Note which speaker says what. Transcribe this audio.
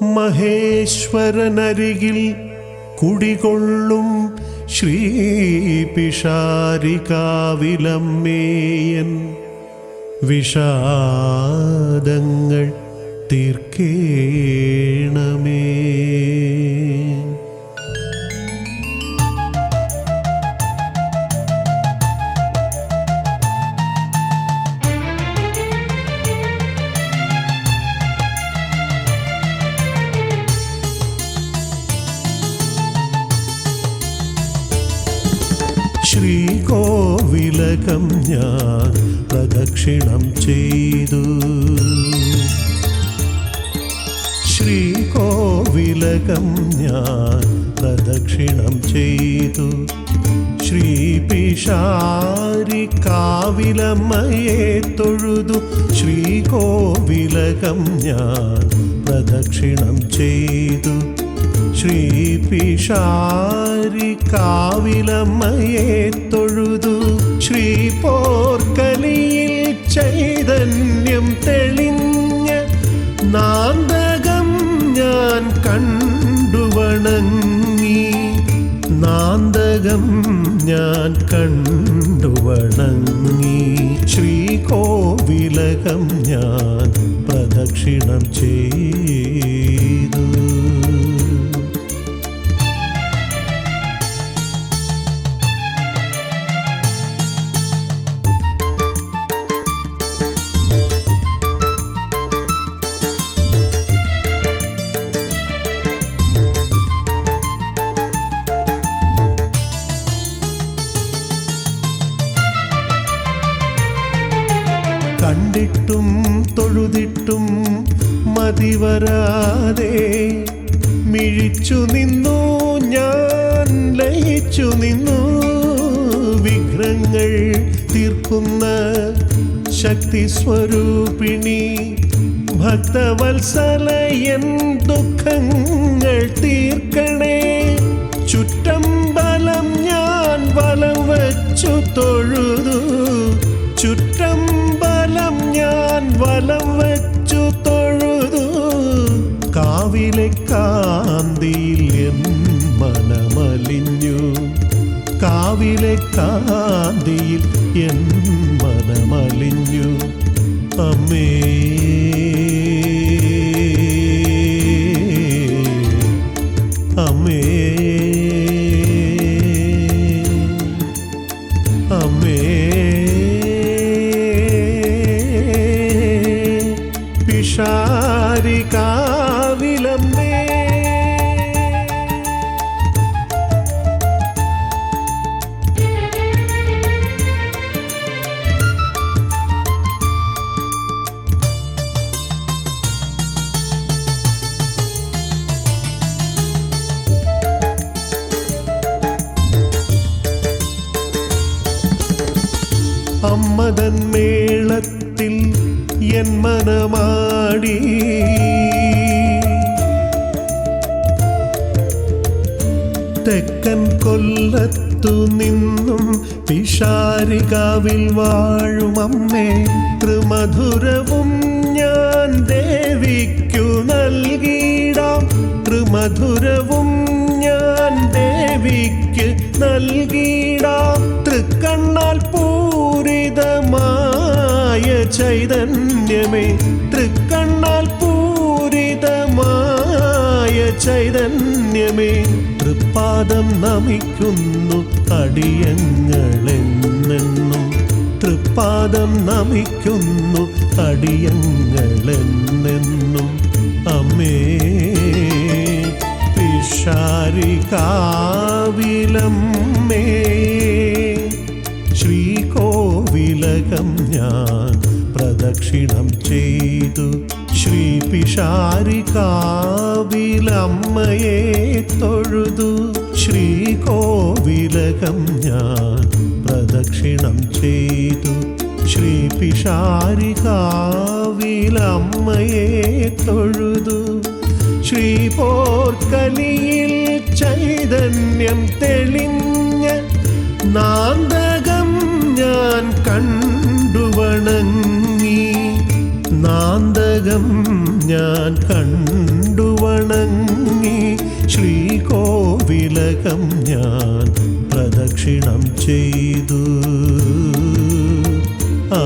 Speaker 1: മഹേശ്വരനരികിൽ കുടികൊള്ളും ശ്രീ പിഷാരികാവിലമ്മേയൻ വിഷാദങ്ങൾ തീർക്കേണമേ. ശ്രീകോവിലകം ഞാൻ പ്രദക്ഷിണം ചെയ്തു. ശ്രീകോവിലകം ഞാൻ പ്രദക്ഷിണം ചെയ്തു. ശ്രീ പിഷാരി കാവിലമ്മയെ തൊഴുതു. ശ്രീകോവിലകം ഞാൻ പ്രദക്ഷിണം ചെയ്തു. ശ്രീ പിഷാരി കാവിലമ്മയെ തൊഴുതു. ശ്രീ പോർക്കലിയിൽ ചൈതന്യം തെളിഞ്ഞ നാന്തകം ഞാൻ കണ്ടുവണങ്ങി. നാന്തകം ഞാൻ കണ്ടുവണങ്ങി. ശ്രീ ശ്രീകോവിലകം ഞാൻ പ്രദക്ഷിണം ചെയ്തു. കണ്ടിട്ടും തൊഴുതിട്ടും മതിവരാതെ മിഴിച്ചു നിന്നു ഞാൻ ലയിച്ചു നിന്നു. വിഘ്നങ്ങൾ തീർക്കുന്ന ശക്തി സ്വരൂപിണി. ഭക്തവത്സല എൻ ദുഃഖങ്ങൾ തീർക്കണേ. ചുറ്റം ബലം ഞാൻ വലം വച്ചു തൊഴുതു. വലം വെച്ചു തൊഴുതു. കാവിലെ കാന്തിയിൽ എൻ മനമലിഞ്ഞു. കാവിലെ കാന്തിയിൽ എൻ മനമലിഞ്ഞു. അമ്മേ. അമ്മേ അമ്മതൻ മേളത്തിൽ എൻ മനമാടി. തെക്കൻ കൊല്ലത്തു നിന്നും പിഷാരികാവിൽ വാഴും അമ്മേ ത്രിമധുരവും ഞാൻ ദേവിക്കു നൽകിയിടാം ത്രിമധുരവും ഞാൻ ദേവിക്ക് നൽകിയിടാം തൃക്കണ്ണാൽ പൂരിതമായ ചൈതന്യമേ. തൃക്കണ്ണാൽ പൂരിതമായ ചൈതന്യമേ. തൃപ്പാദം നമിക്കുന്നു അടിയങ്ങളെന്നെന്നും തൃപ്പാദം നമിക്കുന്നു അടിയങ്ങളെന്നെന്നും ശ്രീകോവിലകം ഞാൻ പ്രദക്ഷിണം ചെയ്തു. ശ്രീ പിഷാരികാവിലമ്മയെ തൊഴുതു. ശ്രീകോവിലകം ഞാൻ പ്രദക്ഷിണം ചെയ്തു. ശ്രീ പിഷാരികാവിലമ്മയെ തൊഴുതു. ശ്രീ പോർക്കലിയിൽ ചൈതന്യം തെളിഞ്ഞ നാന്തകം കണ്ടുവണങ്ങി. നാന്തകം ഞാൻ കണ്ടുവണങ്ങി. ശ്രീകോവിലകം ഞാൻ പ്രദക്ഷിണം ചെയ്തു. ആ